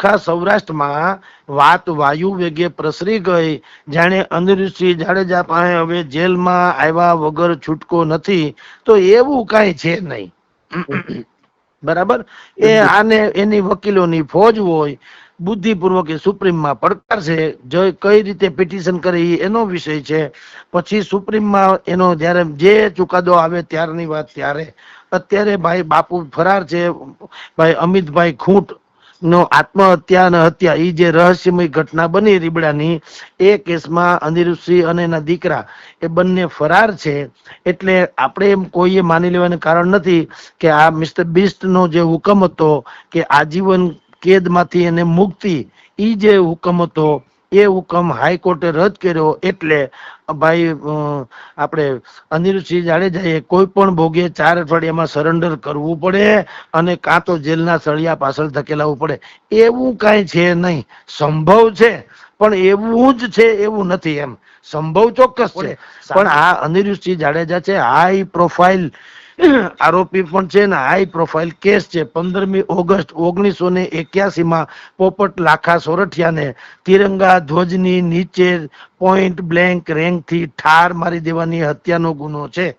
આખા સૌરાષ્ટ્રમાં વાત વાયુ વેગે પ્રસરી ગઈ. જાણે અનિરુદ્ધસિંહ જાડેજા પાસે હવે જેલમાં આવ્યા વગર છૂટકો નથી. તો એવું કાંઈ છે નહીં. બરાબર? એ આને એની વકીલોની ફોજ હોય, બુદ્ધિપૂર્વક એ સુપ્રીમમાં પડકારશે. જો કઈ રીતે પિટિશન કરી એનો વિષય છે. પછી સુપ્રીમમાં એનો જ્યારે જે ચુકાદો આવે ત્યારની વાત ત્યારે. અત્યારે ભાઈ બાપુ ફરાર છે. ભાઈ અમિતભાઈ ખૂંટ નો આત્મહત્યા અને હત્યા. એ જે રહસ્યમય ઘટના બની રીબડાની, એ કેસમાં અનિરુદ્ધસિંહ અને એના દીકરા, એ બંને ફરાર છે. એટલે આપણે એમ કોઈએ માની લેવાનું કારણ નથી કે આ મિસ્ટર બિસ્ટનો જે હુકમ હતો કે આજીવન કેદમાંથી એને મુક્તિ એ જે હુકમ હતો એ હુકમ હાઈકોર્ટે રદ કર્યો એટલે ભાઈ આપણે અનિલસિંહ જાડેજાએ કોઈ પણ ભોગે ચાર અઠવાડિયામાં સરેન્ડર કરવું પડે અને કાં તો જેલના સળિયા પાછળ ધકેલાવું પડે. એવું કાંઈ છે નહીં. સંભવ છે પણ એવું જ છે એવું નથી એમ. સંભવ ચોક્કસ છે. પણ આ અનિરુદ્ધસિંહ જાડેજા છે હાઈ પ્રોફાઇલ આરોપી પણ છે ને હાઈ પ્રોફાઇલ કેસ છે. પંદરમી ઓગસ્ટ ઓગણીસો ને એક્યાસી માં પોપટ લાખા સોરઠિયાને તિરંગા ધ્વજની નીચે પોઈન્ટ બ્લેન્ક રેન્કથી ઠાર મારી દેવાની હત્યાનો ગુનો છે.